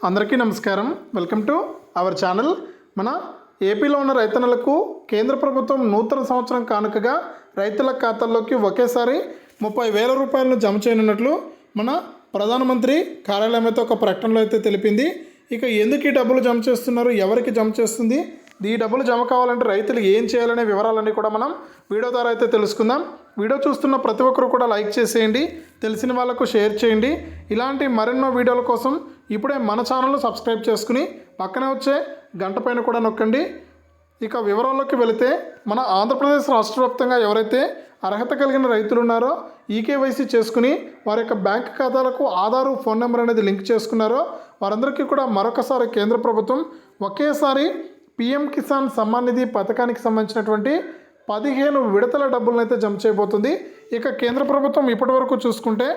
అందరికీ నమస్కారం. Welcome to our channel మన ఏపీలో ఉన్న రైతన్నలకు కేంద్ర ప్రభుత్వం నూతన సంవత్సరం కానుకగా రైతుల ఖాతాల్లోకి ఒకేసారి ముప్పై వేల రూపాయలను జమ చేయనున్నట్లు మన ప్రధానమంత్రి కార్యాలయం అయితే ఒక ప్రకటనలో అయితే తెలిపింది. ఇక ఎందుకు ఈ డబ్బులు జమ చేస్తున్నారు? ఎవరికి జమ చేస్తుంది? ఈ డబ్బులు జమ కావాలంటే రైతులు ఏం చేయాలనే వివరాలన్నీ కూడా మనం వీడియో ద్వారా అయితే తెలుసుకుందాం. వీడియో చూస్తున్న ప్రతి ఒక్కరు కూడా లైక్ చేసేయండి. తెలిసిన వాళ్ళకు షేర్ చేయండి. ఇలాంటి మరెన్నో వీడియోల కోసం ఇప్పుడే మన ఛానల్ను సబ్స్క్రైబ్ చేసుకుని పక్కనే వచ్చే గంట పైన కూడా నొక్కండి. ఇక వివరాల్లోకి వెళితే మన ఆంధ్రప్రదేశ్ రాష్ట్ర వ్యాప్తంగా ఎవరైతే అర్హత కలిగిన రైతులు ఉన్నారో ఈకేవైసీ చేసుకుని వారి యొక్క బ్యాంక్ ఖాతాలకు ఆధారు ఫోన్ నెంబర్ అనేది లింక్ చేసుకున్నారో వారందరికీ కూడా మరొకసారి కేంద్ర ప్రభుత్వం ఒకేసారి పిఎం కిసాన్ సమ్మాన్ నిధి పథకానికి సంబంధించినటువంటి పదిహేను విడతల డబ్బులను అయితే జమ చేయబోతుంది. ఇక కేంద్ర ప్రభుత్వం ఇప్పటి వరకు చూసుకుంటే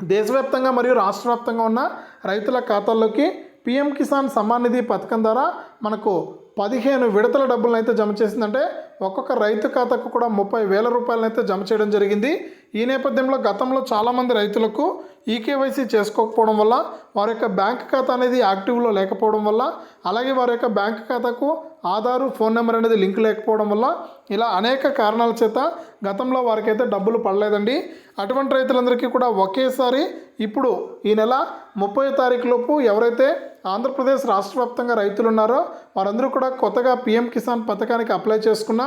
దేశవ్యాప్తంగా మరియు రాష్ట్ర వ్యాప్తంగా ఉన్న రైతుల ఖాతాల్లోకి పిఎం కిసాన్ సమ్మాన్ నిధి పథకం ద్వారా మనకు పదిహేను విడతల డబ్బులను అయితే జమ చేసిందంటే ఒక్కొక్క రైతు ఖాతాకు కూడా ముప్పై వేల రూపాయలను అయితే జమ చేయడం జరిగింది. ఈ నేపథ్యంలో గతంలో చాలామంది రైతులకు ఈకేవైసీ చేసుకోకపోవడం వల్ల వారి యొక్క బ్యాంక్ ఖాతా అనేది యాక్టివ్లో లేకపోవడం వల్ల అలాగే వారి యొక్క బ్యాంక్ ఖాతాకు ఆధారు ఫోన్ నెంబర్ అనేది లింక్ లేకపోవడం వల్ల ఇలా అనేక కారణాల చేత గతంలో వారికైతే డబ్బులు పడలేదండి. అటువంటి రైతులందరికీ కూడా ఒకేసారి ఇప్పుడు ఈ నెల ముప్పై తారీఖు లోపు ఎవరైతే ఆంధ్రప్రదేశ్ రాష్ట్ర వ్యాప్తంగా రైతులు ఉన్నారో వారందరూ కూడా కొత్తగా పీఎం కిసాన్ పథకానికి అప్లై చేసుకున్న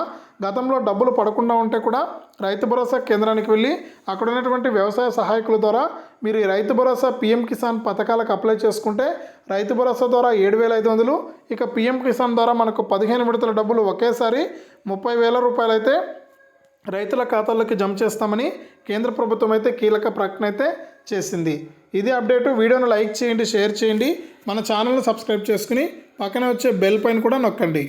గతంలో డబ్బులు పడకుండా ఉంటే కూడా రైతు భరోసా కేంద్రానికి వెళ్ళి అక్కడ ఉన్నటువంటి వ్యవసాయ సహాయకుల ద్వారా మీరు ఈ రైతు భరోసా పిఎం కిసాన్ పథకాలకు అప్లై చేసుకుంటే రైతు భరోసా ద్వారా ఏడు వేల ఐదు వందలు ఇక పిఎం కిసాన్ ద్వారా మనకు పదిహేను విడతల డబ్బులు ఒకేసారి ముప్పై వేల రూపాయలు అయితే రైతుల ఖాతాల్లోకి జమ చేస్తామని కేంద్ర ప్రభుత్వం అయితే కీలక ప్రకటన అయితే చేసింది. ఇది అప్డేటు. వీడియోను లైక్ చేయండి షేర్ చేయండి. మన ఛానల్ను సబ్స్క్రైబ్ చేసుకుని పక్కనే వచ్చే బెల్ పైన కూడా నొక్కండి.